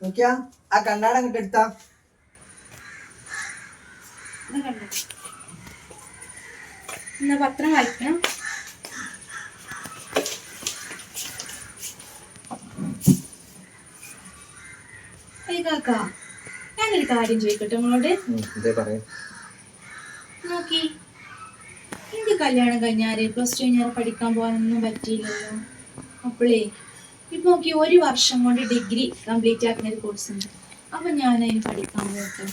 നോക്കിയാ? ആ കണ്ണാട അങ്ങോട്ട് എടുത്താ. എന്നാ പത്രം വായിക്കണം. കാക്ക ഞാനൊരു കാര്യം ചോദിക്കട്ടെ നിങ്ങളോട് നോക്കി. എനിക്ക് കല്യാണം കഴിഞ്ഞാൽ പ്ലസ് ടു കഴിഞ്ഞാൽ പഠിക്കാൻ പോകാനൊന്നും പറ്റിയില്ലല്ലോ. അപ്പോഴേ ഇപ്പൊ നോക്കി ഒരു വർഷം കൊണ്ട് ഡിഗ്രി കംപ്ലീറ്റ് ആക്കുന്ന ഒരു കോഴ്സ് ഉണ്ട്. അപ്പൊ ഞാൻ അതിന് പഠിക്കാൻ പോകട്ടെ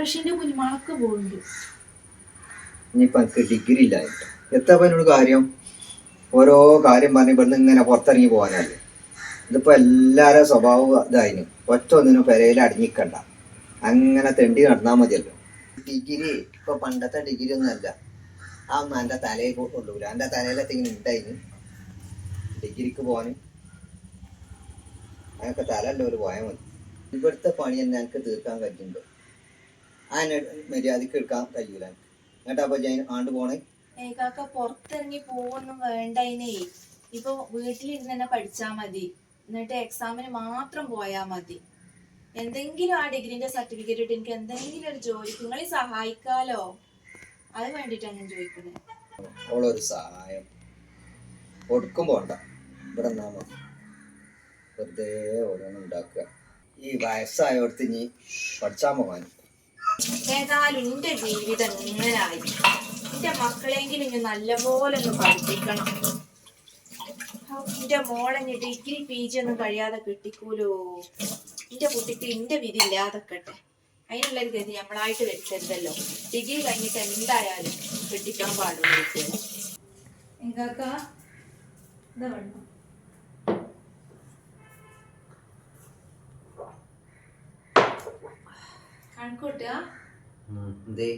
റഷ്യന്റെ കുഞ്ഞുമാളൊക്കെ പോകുന്നുണ്ട് ഇനിയിപ്പൊ എനിക്ക് ഡിഗ്രി ഇല്ലായിട്ട് എത്ര കാര്യം? ഓരോ കാര്യം പറഞ്ഞ് ഇവിടുന്ന് ഇങ്ങനെ പുറത്തിറങ്ങി പോകാനല്ലേ. ഇതിപ്പോ എല്ലാവരുടെ സ്വഭാവം ഇതായിരുന്നു ഒറ്റ ഒന്നിനും പെരയിൽ അടങ്ങിക്കണ്ട അങ്ങനെ തെണ്ടി നടന്നാ മതിയല്ലോ. ഡിഗ്രി ഇപ്പൊ പണ്ടത്തെ ഡിഗ്രി ഒന്നും അല്ല. ആ ഒന്നും എന്റെ തലയിൽ കൊള്ളൂല. എന്റെ തലയിലെത്തിങ്ങനെ ഉണ്ടായിരുന്നു ഡിഗ്രിക്ക് പോകാനും. അതൊക്കെ ഒരു പോയാൽ മതി. ഇവിടുത്തെ പണി തന്നെ എനിക്ക് തീർക്കാൻ കഴിയുന്നുണ്ട്. അതിനെ മര്യാദയ്ക്ക് എടുക്കാൻ കഴിയൂല എന്നിട്ട് അപ്പൊ ഞാൻ ആണ്ട് പോണേ? ഏകാക്ക കാക്ക പുറത്തിറങ്ങി പോവൊന്നും വേണ്ട അതിനേ ഇപ്പൊ വീട്ടിലിരുന്ന് തന്നെ പഠിച്ചാ മതി. എന്നിട്ട് എക്സാമിന് മാത്രം പോയാ മതി. എന്തെങ്കിലും ആ ഡിഗ്രീന്റെ സർട്ടിഫിക്കറ്റ് ഇട്ട് എനിക്ക് എന്തെങ്കിലും ഒരു ജോലിക്ക് നിങ്ങളെ സഹായിക്കാലോ? അത് വേണ്ടിട്ടാണ് ഞാൻ ചോദിക്കുന്നത് അവളൊരു സഹായം. കൊടുക്കും പോണ്ട. ഇവിടെ നിന്നാ മതി. വെറുതെ ഓരോന്നും ഉണ്ടാക്കുക. ഈ വയസ്സായോടത്ത് ഇനി പഠിച്ചാൽ പോകാൻ ഏതായാലും എന്റെ ജീവിതം ഇങ്ങനായി എന്റെ മക്കളെങ്കിലും ഇനി നല്ലപോലെ ഒന്ന് പഠിപ്പിക്കണം. എന്റെ മോളെ ഇനി ഡിഗ്രി പി ജി ഒന്നും കഴിയാതെ കിട്ടിക്കൂലോ? എന്റെ കുട്ടിക്ക് എന്റെ വിധി ഇല്ലാതെക്കട്ടെ. അതിനുള്ളൊരു ഗതി നമ്മളായിട്ട് വെച്ചരുതല്ലോ ഡിഗ്രി കഴിഞ്ഞിട്ട് എന്തായാലും കെട്ടിക്കാൻ പാടുള്ളൂ കുട്ടികളെ. എന്താ കണക്കൂട്ടുക എന്തേ?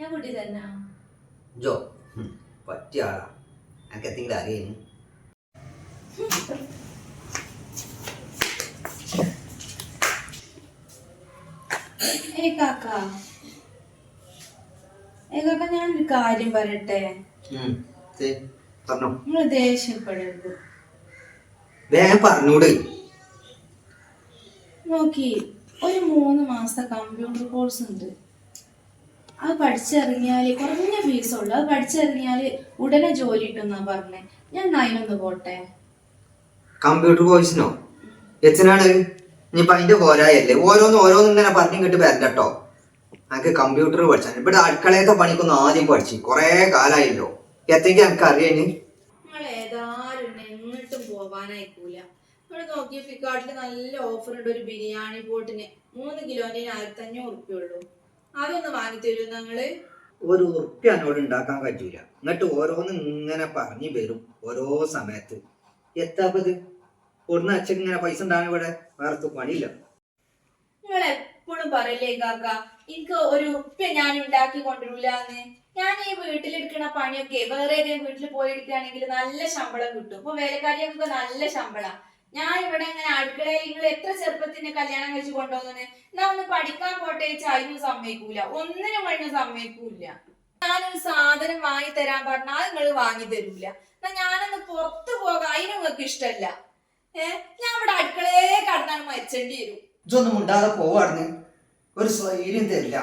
ഞാൻ കുട്ടി തന്നെ. ജോ. പറ്റിയ ആളാ. എനിക്ക് എന്തെങ്കിലും അറിയാം ഏയ് കാക്ക. ഏയ് കാക്ക ഞാനൊരു കാര്യം പറയട്ടെ? നിങ്ങൾ ദേഷ്യപ്പെടരുത്. വേഗം പറഞ്ഞൂട്. നോക്കി. ഒരു മൂന്ന് മാസത്തെ കമ്പ്യൂട്ടർ കോഴ്സ് ഉണ്ട്. അത് പഠിച്ചിറങ്ങിയാൽ കുറഞ്ഞ ഫീസുള്ളൂ അത് പഠിച്ചിറങ്ങിയാൽ ഉടനെ ജോലി കിട്ടുന്നാ പറഞ്ഞേ. ഞാൻ അതിനൊന്ന് പോട്ടെ. കമ്പ്യൂട്ടർ കോഴ്സിനോ എച്ചനാണ്? ഇനിയിപ്പൊ അതിന്റെ പോരായല്ലേ. ഓരോന്നും ഓരോന്നും ഇങ്ങനെ പറഞ്ഞു കിട്ടി വരണ്ടോ എനിക്ക് കമ്പ്യൂട്ടർ പഠിച്ചാൽ ഇവിടെ അടുക്കളയത്തെ പണിക്കൊന്നും ആദ്യം പഠിച്ചു. കൊറേ കാലായല്ലോ. എത്തേക്ക് എനിക്ക് അറിയാൻ നിങ്ങൾ ഏതാരും എങ്ങോട്ടും പോവാനായിക്കൂല. ഇവിടെ നോക്കിയ ഫ്ലിപ്കാർട്ടിൽ നല്ല ഓഫർ ഉണ്ട്. ഒരു ബിരിയാണി ബോട്ടിന് മൂന്ന് കിലോന് ആയിരത്തി അഞ്ഞൂറ് ഉറുപ്പ്യ ഉള്ളൂ. അതൊന്ന് വാങ്ങി തരൂ നിങ്ങൾ. ഒരു ഉറുപ്പ്യ എന്നോട് ഉണ്ടാക്കാൻ പറ്റൂല. എന്നിട്ട് ഓരോന്ന് ഇങ്ങനെ പറഞ്ഞു വരും ഓരോ സമയത്ത്. എത്താപ്പത് ഒന്ന് അച്ഛൻ ഇങ്ങനെ പൈസ ഉണ്ടാകും ഇവിടെ വേറെ പണിയില്ല. നിങ്ങൾ എപ്പോഴും പറയില്ലേ കാക്ക എനിക്ക് ഒരു ഉപ്പ ഞാൻ ഉണ്ടാക്കി കൊണ്ടുവരില്ലാന്ന് ഞാൻ ഈ വീട്ടിലെടുക്കണ പണിയൊക്കെ വേറെ ഏതെങ്കിലും വീട്ടിൽ പോയി എടുക്കുകയാണെങ്കിൽ നല്ല ശമ്പളം കിട്ടും. ഇപ്പൊ വേലക്കാരിയൊക്കെ നല്ല ശമ്പളം. ഞാൻ ഇവിടെ ഇങ്ങനെ അടുക്കളയിൽ നിങ്ങൾ എത്ര ചെറുപ്പത്തിന് കല്യാണം കഴിച്ച് കൊണ്ടുവന്നെ ഞാൻ ഒന്ന് പഠിക്കാൻ പോട്ടെ അതിനും സമ്മതിക്കൂല. ഒന്നിനും വേണ്ടി സമ്മതിക്കൂല. ഞാനൊരു സാധനം വാങ്ങി തരാൻ പറഞ്ഞാൽ നിങ്ങൾ വാങ്ങി തരൂല. എന്നാ ഞാനൊന്ന് പുറത്തു പോകാൻ അതിനും നിങ്ങൾക്ക് ഇഷ്ടമല്ല. ഏഹ് ഞാൻ ഇവിടെ അടുക്കളയെ കടന്നാണ് മരിച്ചേണ്ടി വരും. ഇതൊന്നും ഉണ്ടാകെ പോവാടുന്ന്. ഒരു സ്വൈര്യം തരില്ല.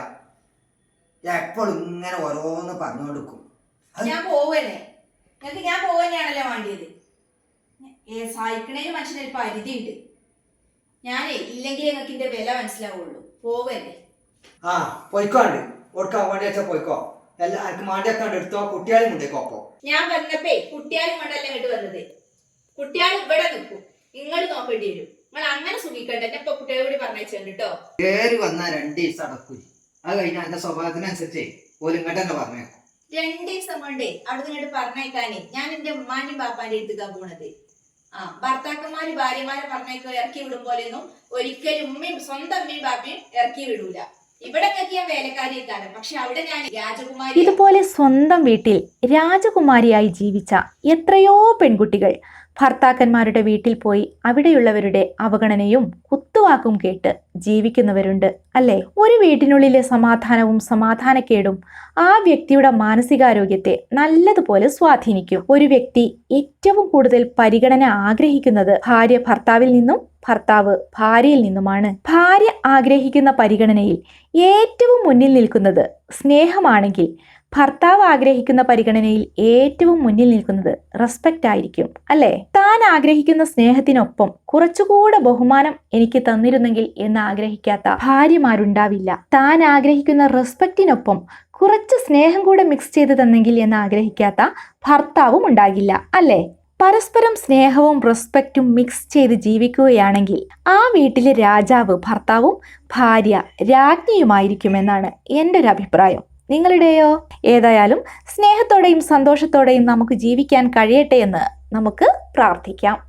ഞാൻ എപ്പോഴും ഇങ്ങനെ ഓരോന്ന് പറഞ്ഞു കൊടുക്കും ഞാൻ പോവല്ലേ? നിങ്ങൾക്ക് ഞാൻ പോവന്നെയാണല്ലോ വേണ്ടിയത്? ഏ മനുഷ്യന് ഒരു പരിധി ഉണ്ട് ഞാനേ ഇല്ലെങ്കിൽ നിങ്ങൾക്ക് ഇതിന്റെ വില മനസ്സിലാവുള്ളൂ. പോവല്ലേ? ആ പോയിക്കോണ്ട് ഓർക്കാൻ വേണ്ടി വെച്ചാൽ പോയിക്കോ. എല്ലാവർക്കും എനിക്ക് മാണ്ടിയൊക്കെ എടുത്തോ കുട്ടിയാലും കൊണ്ടേക്കോ അപ്പോ ഞാൻ വന്നപ്പേ കുട്ടിയാളും കൊണ്ടല്ല ഇങ്ങോട്ട് വന്നത്? കുട്ടിയാൾ ഇവിടെ നിൽക്കും. നിങ്ങൾ നോക്കേണ്ടി വരും. നിങ്ങൾ അങ്ങനെ സുഖിക്കണ്ട. എന്നെ ഇപ്പൊ കുട്ടികളെ കൂടി പറഞ്ഞേച്ചുണ്ട് കേട്ടോ കയറി വന്നാ രണ്ട് ദിവസം അടക്കൂലി അത് കഴിഞ്ഞാൽ എന്റെ സ്വഭാവത്തിനനുസരിച്ച് ഒരു ഇങ്ങോട്ട് തന്നെ പറഞ്ഞേക്കും. രണ്ട് ദിവസം കൊണ്ടേ അവിടെ നിങ്ങോട്ട് പറഞ്ഞേക്കാനേ ഞാൻ എന്റെ ഉമ്മാന്റെയും പാപ്പാന്റെ എടുത്തുക്കാൻ പോണത്. ആ ഭർത്താക്കന്മാര് ഭാര്യമാരെ പറഞ്ഞേക്ക് ഇറക്കി വിടും പോലെയൊന്നും ഒരിക്കലും ഉമ്മയും സ്വന്തം ഉമ്മയും ബാപ്പയും ഇറക്കി വിടൂല. ഇതുപോലെ സ്വന്തം വീട്ടിൽ രാജകുമാരിയായി ജീവിച്ച എത്രയോ പെൺകുട്ടികൾ ഭർത്താക്കന്മാരുടെ വീട്ടിൽ പോയി അവിടെയുള്ളവരുടെ അവഗണനയും കുത്തുവാക്കും കേട്ട് ജീവിക്കുന്നവരുണ്ട് അല്ലേ? ഒരു വീട്ടിനുള്ളിലെ സമാധാനവും സമാധാനക്കേടും ആ വ്യക്തിയുടെ മാനസികാരോഗ്യത്തെ നല്ലതുപോലെ സ്വാധീനിക്കും. ഒരു വ്യക്തി ഏറ്റവും കൂടുതൽ പരിഗണന ആഗ്രഹിക്കുന്നത് ഭാര്യ ഭർത്താവിൽ നിന്നും ഭർത്താവ് ഭാര്യയിൽ നിന്നുമാണ്. ഭാര്യ ആഗ്രഹിക്കുന്ന പരിഗണനയിൽ ഏറ്റവും മുന്നിൽ നിൽക്കുന്നത് സ്നേഹമാണെങ്കിൽ ഭർത്താവ് ആഗ്രഹിക്കുന്ന പരിഗണനയിൽ ഏറ്റവും മുന്നിൽ നിൽക്കുന്നത് റെസ്പെക്റ്റ് ആയിരിക്കും അല്ലേ? താൻ ആഗ്രഹിക്കുന്ന സ്നേഹത്തിനൊപ്പം കുറച്ചുകൂടെ ബഹുമാനം എനിക്ക് തന്നിരുന്നെങ്കിൽ എന്ന് ആഗ്രഹിക്കാത്ത ഭാര്യമാരുണ്ടാവില്ല. താൻ ആഗ്രഹിക്കുന്ന റെസ്പെക്റ്റിനൊപ്പം കുറച്ച് സ്നേഹം കൂടെ മിക്സ് ചെയ്ത് തന്നെങ്കിൽ എന്ന് ആഗ്രഹിക്കാത്ത ഭർത്താവും ഉണ്ടാകില്ല അല്ലേ? പരസ്പരം സ്നേഹവും റെസ്പെക്റ്റും മിക്സ് ചെയ്ത് ജീവിക്കുകയാണെങ്കിൽ ആ വീട്ടിലെ രാജാവ് ഭർത്താവും ഭാര്യ രാജ്ഞിയുമായിരിക്കുമെന്നാണ് എന്റെ ഒരു അഭിപ്രായം. നിങ്ങളുടെയോ? ഏതായാലും സ്നേഹത്തോടെയും സന്തോഷത്തോടെയും നമുക്ക് ജീവിക്കാൻ കഴിയട്ടെ എന്ന് നമുക്ക് പ്രാർത്ഥിക്കാം.